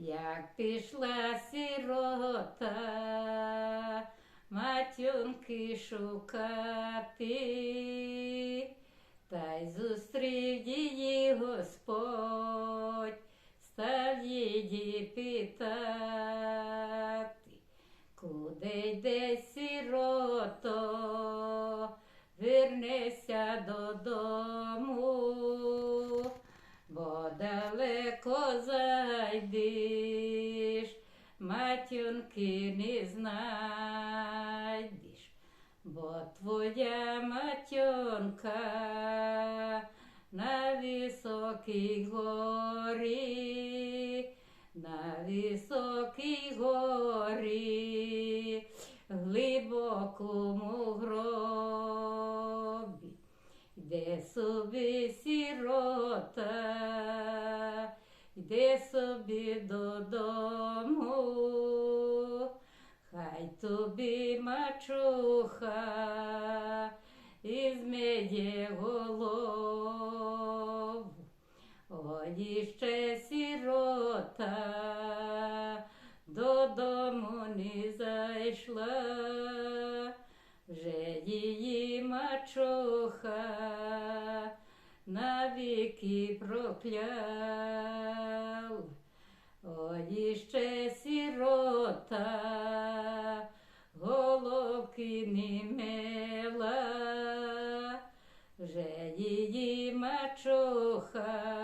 Як пішла сирота, матюнки шукати, та й зустрів її Господь, став її питати, куди йде сирото, вернися додому, бо далеко зайдеш, матюнки не знайдеш, бо твоя матюнка на високій горі, на високій горі, глибокому гробі. Йде собі сірота, йде собі додому, хай тобі мачуха із медє голову. Ой, ще сірота додому не зайшла, вже її мачуха навіки прокляв. Ой, ще сірота головки не мела, вже її мачуха